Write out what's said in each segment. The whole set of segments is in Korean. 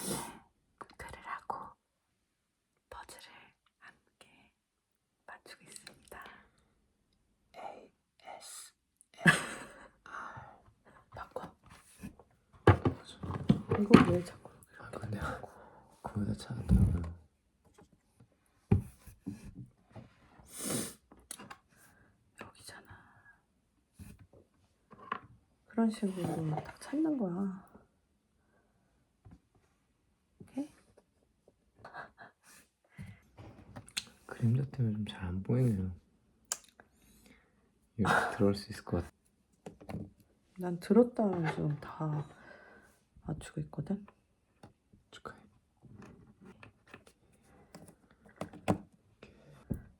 저희의 글을 하고 퍼즐을 함께 맞추고 있습니다. A S 바꿔. 이거 왜 자꾸 아 근데 거기다 찾았다고요 여기잖아. 그런 식으로 딱 찾는 거야. 오케이? 그림자 때문에 좀 잘 안 보이네요 이렇게 들어올 수 있을 것 같아 난 들었다 지금 다 맞추고 있거든. 축하해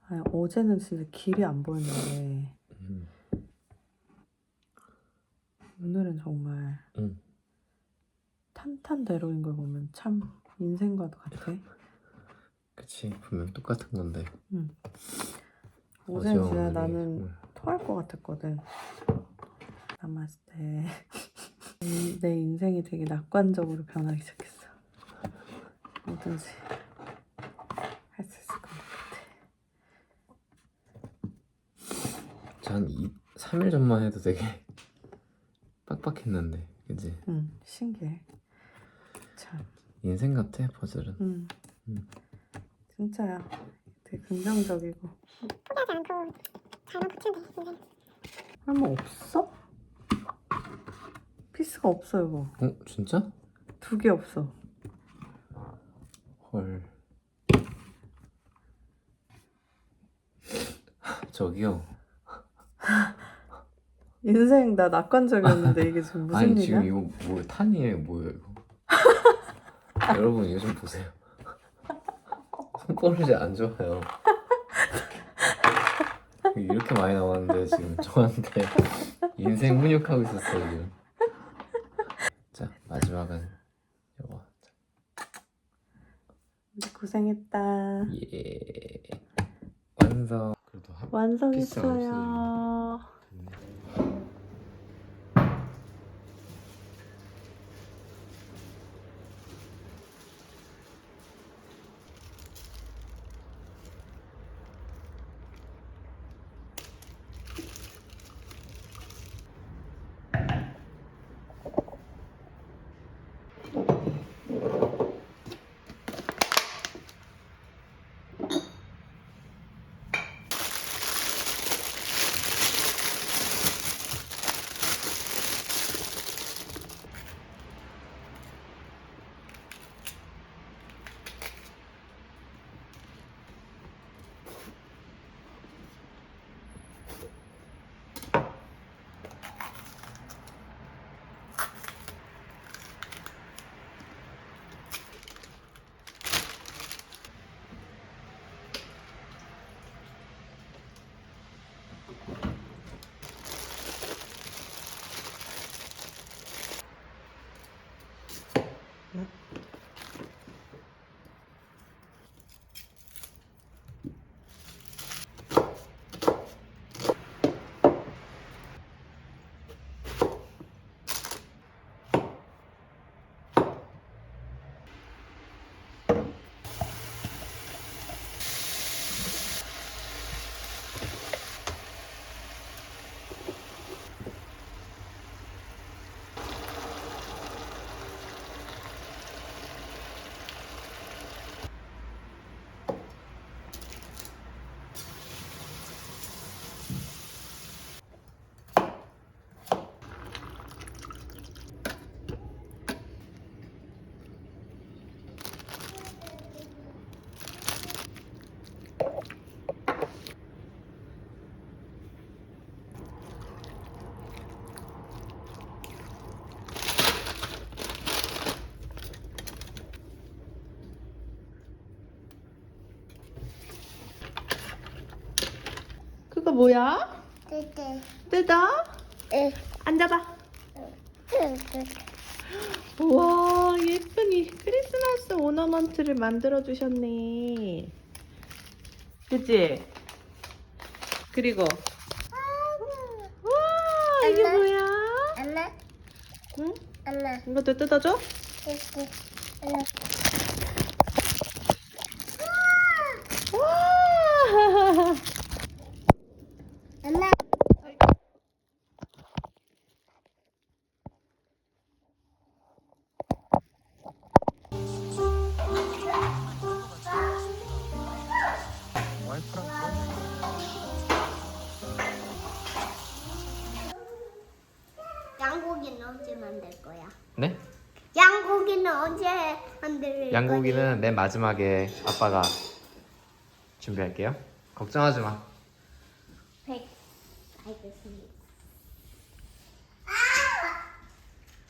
아니, 어제는 진짜 길이 안 보였는데 음, 오늘은 정말 음. 탄탄대로인 걸 보면 참 인생과도 같아. 그치 분명 똑같은 건데 어제는 어제 진짜 오늘이 나는 토할 것 같았거든. 남았을 때. 이- 내 인생이 되게 낙관적으로 변하기 시작했어. 뭐든지 할 수 있을 것 같아. 저한 3일 전만 해도 되게 빡빡했는데 그지 응, 신기해. 참, 인생 같아 퍼즐은 응. 음. 진짜야. 되게 긍정적이고. 포기하지 않고 잘만 붙이면 돼 인생 할머 없어? 피스가 없어, 이거. 어 진짜? 두 개 없어. 헐 저기요 인생 나 낙관적이었는데 이게 지금 무슨 아니 일이야? 지금 이거 뭐 탄이에요 뭐예요 이거 여러분 이거 좀 보세요 손버릇이 안 좋아요. 이렇게 많이 나왔는데 지금 저한테 인생 훈육하고 있었어요 지금. 자 마지막은 이거. 고생했다. 예. 완성. 그래도 합 완성했어요. 뭐야? 뜨뜨 뜯어? 으 앉아봐. 우와 예쁜 이 크리스마스 오너먼트를 만들어 주셨네. 그치? 그리고 우와 이게 엄마? 뭐야? 엄마 응? 엄마 이것도 뜯어줘? 와! 언제 만들 거야? 네? 양고기는 언제 만들? 양고기는 맨 마지막에 아빠가 준비할게요. 걱정하지 마. 백. 알겠습니다.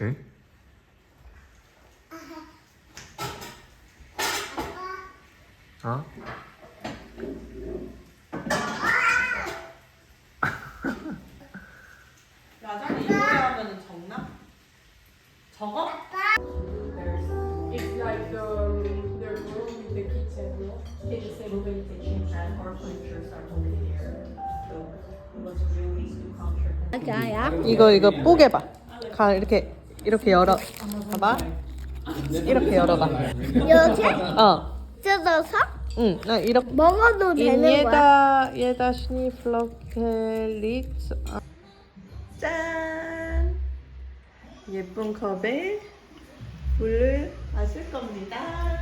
응? 어? 야자는 이거에 하면 적나? 적어? It's like um, their room with the kitchen, no? They just say we're going to change that our furniture starts over there. So bring these two contractors. 맞아요. 이거 이거 뽀개 봐. 가 이렇게 이렇게 열어. 봐봐. 이렇게 열어봐. 이렇게 어. 뜯어서 응. 나 이렇게. 먹어도 되는 거야? jeder, jeder Schneeflocke liegt. 짠! 예쁜 컵에 물을 마실 겁니다.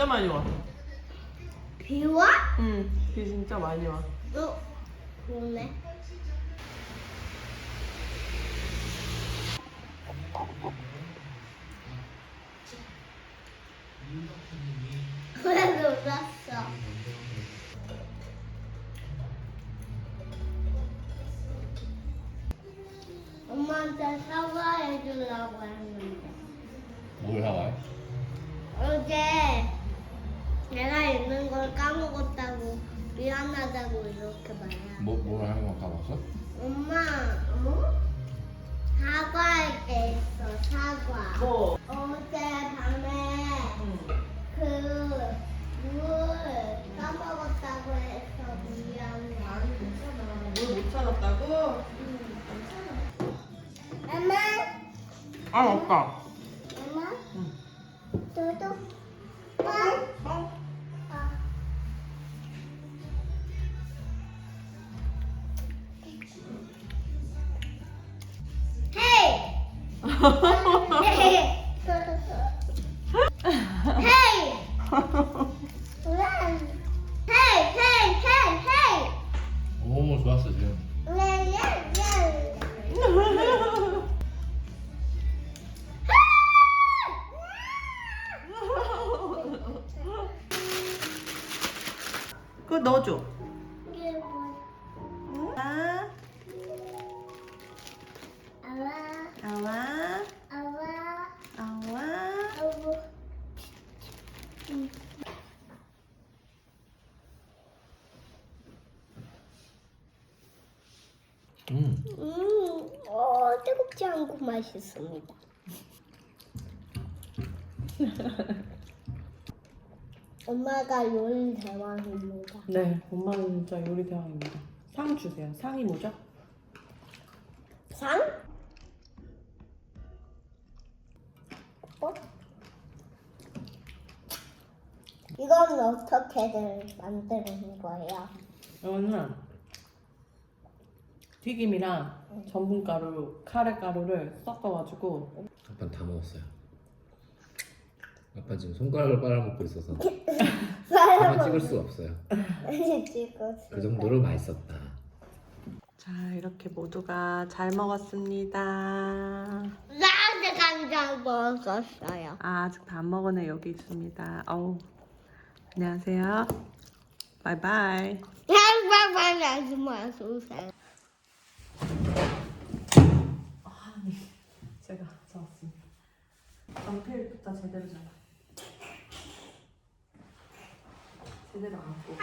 진짜 많이 와. 비 와? 응, 비 진짜 많이 와. 어, 그러네. 그래도 울었어. 엄마한테 사과해 주려고 했는데 뭘 하와요? 어제 걸 까먹었다고 미안하다고 이렇게 말해. 뭐, 뭘 하는 거 가봤어? 엄마, 어? 사과할 게 있어, 사과. 뭐? 어제 밤에 그물 까먹었다고 해서 미안해. 아니 괜찮아. 물못 찾았다고? 엄마, 아 없다. 엄마, 응. 너도 빠. 넣어줘. 왜? 이게 뭐? 아, 아와, 아와, 아와, 아와. 아와. 음. 음, 어, 뜨겁지 않고 맛있습니다. 엄마가 요리 대왕입니다. 네, 엄마는 진짜 요리 대왕입니다. 상 주세요. 상이 뭐죠? 상? 어? 이건 어떻게들 만드는 거예요? 이거는 튀김이랑 전분가루, 카레가루를 섞어가지고 아빠는 다 먹었어요. 아빠 지금 손가락을 빨아먹고 있어서 가만 찍을 수가 없어요. 그 정도로 맛있었다. 자 이렇게 모두가 잘 먹었습니다. 나한테 간장 먹었어요. 아, 아직 다 안 먹었네 여기 있습니다. 어우 안녕하세요. 바이바이. 양반만 하지 마세요. 제가 잡았습니다. 연필부터 제대로 잡아. 제대로 안고.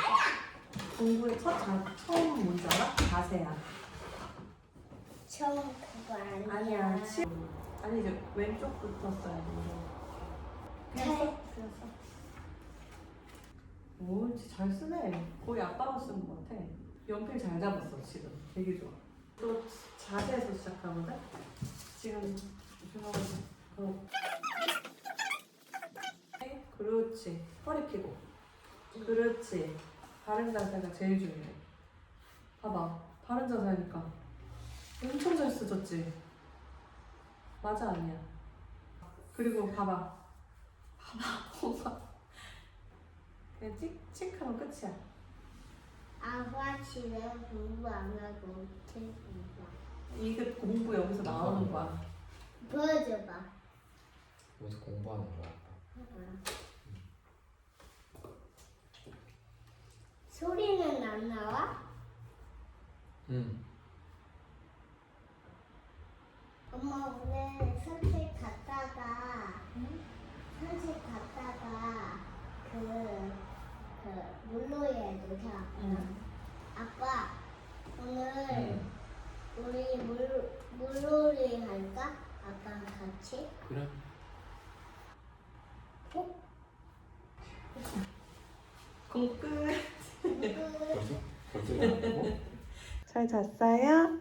공부의 첫 자, 처음 뭔지 알아? 자세야. 처음 그거 아니야. 아니야. 치... 아니 이제 왼쪽부터 써야 돼. 그냥 써. 그냥 써. 오, 진짜 잘 쓰네. 거의 아빠가 쓴 것 같아. 연필 잘 잡았어 지금. 되게 좋아. 또 자세에서 시작하거든. 지금 준호가 어. 네, 그렇지. 허리 펴고. 그렇지. 바른 자세가 제일 중요해. 봐봐. 바른 자세니까 엄청 잘 쓰졌지. 맞아 아니야. 그리고 봐봐. 봐봐. 봐봐. 그냥 찍, 찍 하면 끝이야. 아빠 집에 공부 안 하고 책임봐 이게 공부 여기서 나오는 거야. 보여줘봐. 여기서 공부하는 거야. 소리는 안 나와? 응. 엄마 오늘 산책 갔다가 산책 갔다가 그, 그 물놀이에 놀자. 응. 아빠 오늘 응. 우리 물 물놀이 할까? 아빠랑 같이? 그래. 어? 공 끝. 벌써 나왔고? 잘 잤어요?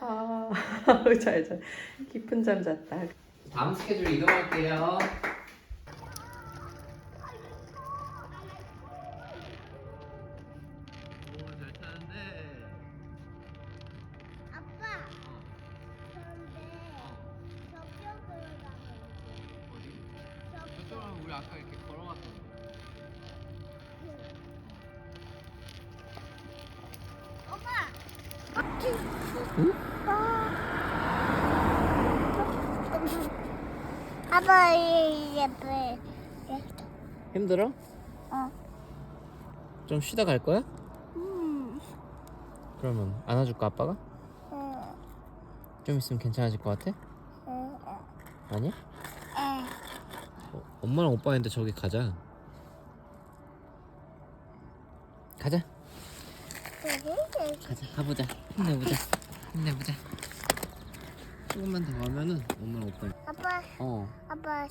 아, 잘 자. 깊은 잠 잤다. 다음 스케줄 이동할게요. 엄마 아빠 예쁘 힘들어? 어. 좀 쉬다 갈 거야? 음. 그러면 안아줄까 아빠가? 좀 있으면 괜찮아질 것 같아? 아니야? 어, 엄마랑 오빠인데 저기 가자. 가자. 가자. 가보자. 힘내보자. 힘내보자. 조금만 더 가면은 엄마랑 오빠. 아빠 어. 아빠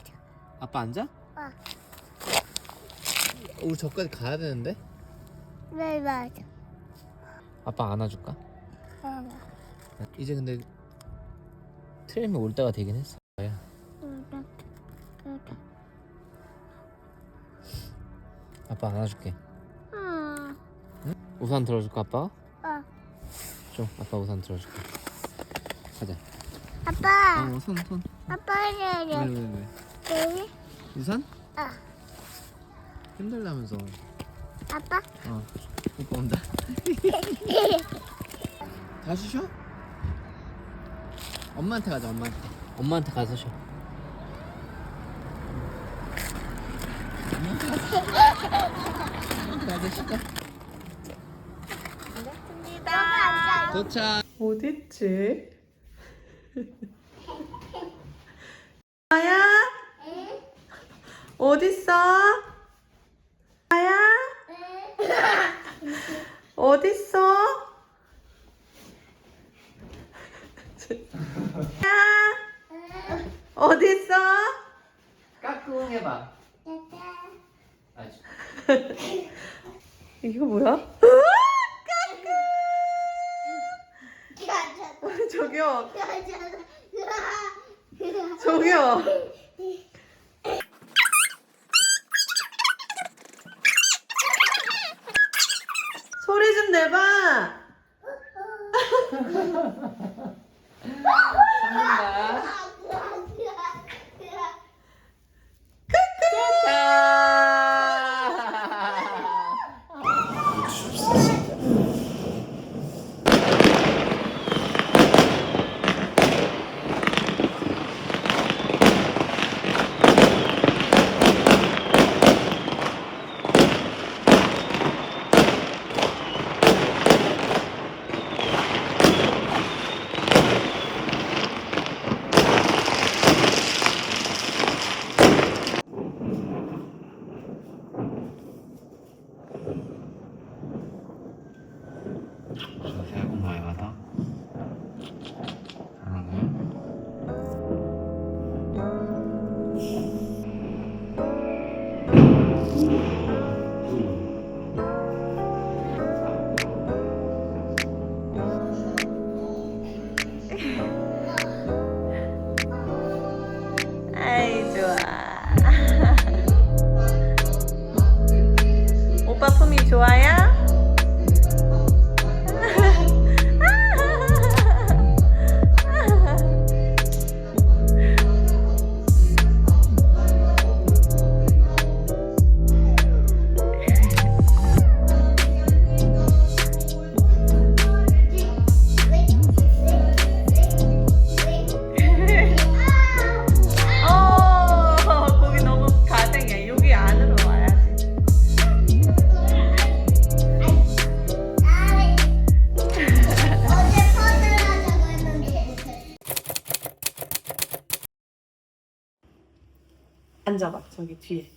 아빠 앉아? 어. 우리 저까지 가야 되는데. 왜 맞아 아빠 안아줄까? 어. 이제 근데 트램이 올 때가 되긴 했어. 야. 아빠 안아줄게. 음. 우산 들어줄까 아빠? 어. 좀 아빠 우산 들어줄게. 가자. 아빠 어, 손 손. 아빠 왜왜왜 왜? 왜? 우산? 어. 힘들다면서. 아빠 어. 오빠 온다. 다시 쉬어? 엄마한테 가자 엄마한테. 엄마한테 가서 쉬어. 엄마한테 가서. 엄마한테 가서 쉬자. 아빠 도착. 어딨지? 아야? 어딨어? 아야? 어딨어? 아야? 어딨어? 까꿍 해봐. 이거 뭐야? 저기요, 가자 저기요. 소리 좀 내봐. 앉아봐, 저기 뒤에.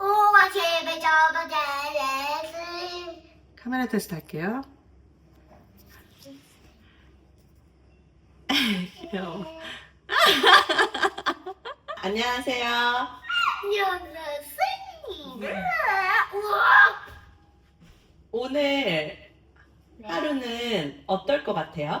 오와 제발 접어잘레 카메라 테스트 할게요. 귀여워. 안녕하세요. 선생님 우와 오늘 하루는 어떨 것 같아요?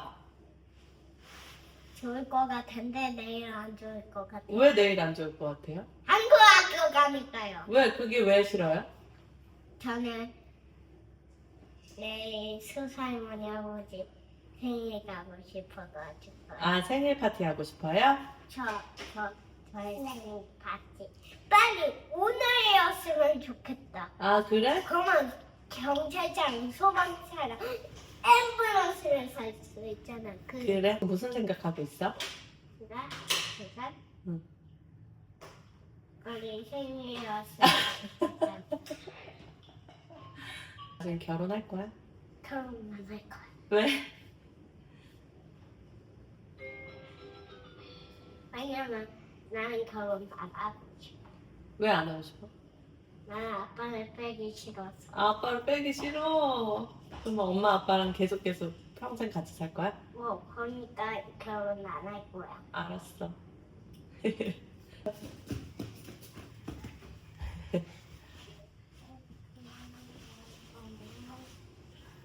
좋을 것 같은데 내일 안 좋을 것 같아요 왜 내일 안 좋을 것 같아요? 한국 학교 가니까요 왜 그게 왜 싫어요? 저는 내일 수사할머니 아버지 생일 가고 싶어가지고 아 생일 파티 하고 싶어요? 저, 저, 저의 생일 파티 빨리 오늘이었으면 좋겠다 아 그래? 그러면 경찰장, 소방차랑 앰뷸런스를 살수 있잖아 그 그래? 무슨 생각하고 있어? 그가 그가 응. 우리 좋겠다 지금 결혼할 거야? 결혼만 할 거야 왜? 왜냐면 나는 결혼 안 하고 싶어 왜 안 하고 싶어? 나는 아빠를 빼기 싫어서 아, 아빠를 빼기 싫어. 그럼 엄마 아빠랑 계속 계속 평생 같이 살 거야? 뭐 그러니까 결혼 안 할 거야 알았어.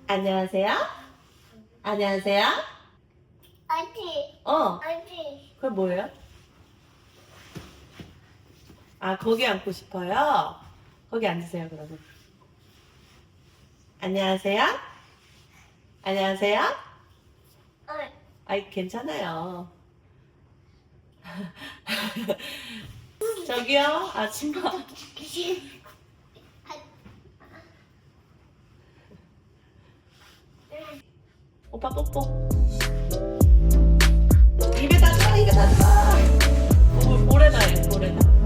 안녕하세요. 안녕하세요. 아지 어, 아지 그게 뭐예요? 아, 거기 앉고 싶어요? 거기 앉으세요, 그러면. 안녕하세요. 안녕하세요. 어, 아이, 괜찮아요. 저기요, 아줌마. 오빠 뽀뽀. 입에다 줘, 입에다 줘. 해, 볼에다.